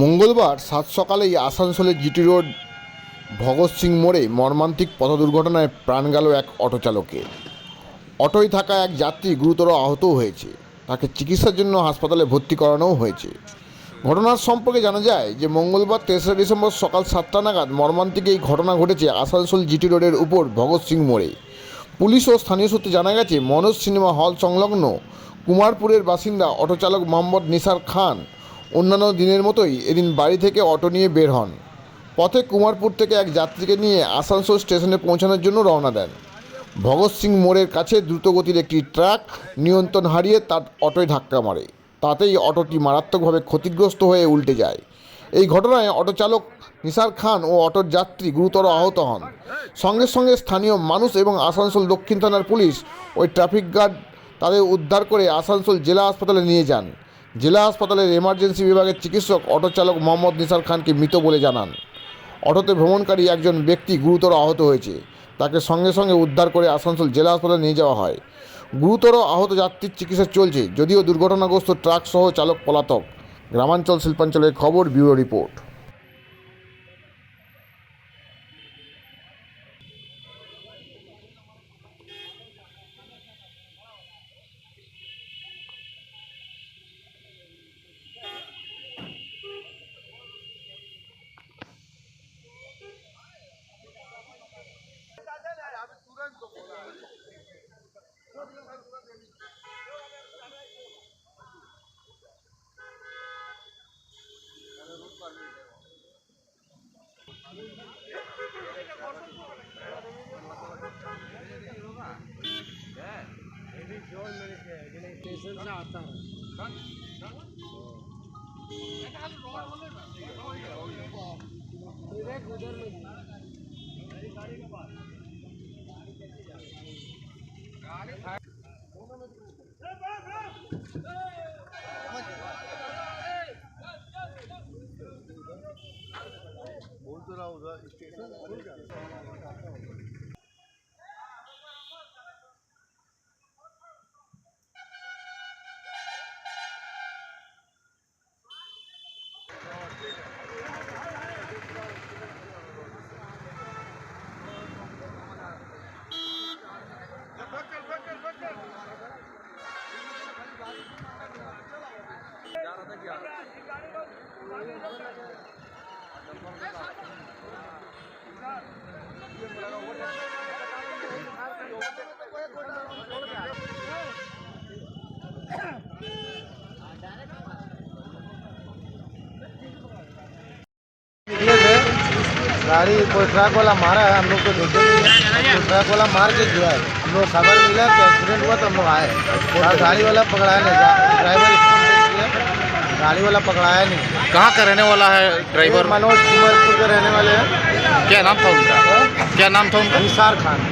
মঙ্গলবার সাত সকালেই আসানসোলের জিটি রোড ভগৎ সিং মোড়ে মর্মান্তিক পথ দুর্ঘটনায় প্রাণ গেল এক অটো চালকের অটোয় থাকা এক যাত্রী গুরুতর আহতও হয়েছে। তাকে চিকিৎসার জন্য হাসপাতালে ভর্তি করানোও হয়েছে। ঘটনার সম্পর্কে জানা যায় যে, মঙ্গলবার তেসরা ডিসেম্বর সকাল সাতটা নাগাদ মর্মান্তিক এই ঘটনা ঘটেছে আসানসোল জিটি রোডের উপর ভগৎ সিং মোড়ে। পুলিশ ও স্থানীয় সূত্রে জানা গেছে, মনোজ সিনেমা হল সংলগ্ন কুমারপুরের বাসিন্দা অটো চালক মোহাম্মদ নিসার খান অন্যান্য দিনের মতোই এদিন বাড়ি থেকে অটো নিয়ে বের হন। পথে কুমারপুর থেকে এক যাত্রীকে নিয়ে আসানসোল স্টেশনে পৌঁছানোর জন্য রওনা দেন। ভগৎ সিং মোড়ের কাছে দ্রুতগতির একটি ট্রাক নিয়ন্ত্রণ হারিয়ে তার অটোয় ধাক্কা মারে। তাতেই অটোটি মারাত্মকভাবে ক্ষতিগ্রস্ত হয়ে উল্টে যায়। এই ঘটনায় অটো চালক নিসার খান ও অটোর যাত্রী গুরুতর আহত হন। সঙ্গে সঙ্গে স্থানীয় মানুষ এবং আসানসোল দক্ষিণ থানার পুলিশ ওই ট্রাফিক গার্ড তাদের উদ্ধার করে আসানসোল জেলা হাসপাতালে নিয়ে যান। জেলা হাসপাতালের এমার্জেন্সি বিভাগের চিকিৎসক অটো চালক মোহাম্মদ নিসার খানকে মৃত বলে জানান। অটোতে ভ্রমণকারী একজন ব্যক্তি গুরুতর আহত হয়েছে। তাকে সঙ্গে সঙ্গে উদ্ধার করে আসানসোল জেলা হাসপাতালে নিয়ে যাওয়া হয়। গুরুতর আহত যাত্রীর চিকিৎসা চলছে, যদিও দুর্ঘটনাগ্রস্ত ট্রাক সহ চালক পলাতক। গ্রামাঞ্চল শিল্পাঞ্চলের খবর, ব্যুরো রিপোর্ট। स्टेशन से आता है direct जा रहा था क्या? गाड़ी कोई ट्रक वाला मारा है हम लोग को देखे नहीं ट्रक वाला मार के गया है। हम लोग खबर मिला कि एक्सीडेंट हुआ तो हम लोग आए और गाड़ी वाला पकड़ाया नहीं ड्राइवर गाड़ी वाला पकड़ाया नहीं। कहाँ का रहने वाला है ड्राइवर मनोज कुमारपुर के रहने वाले हैं। क्या नाम था उनका? क्या नाम था उनका? निसार खान।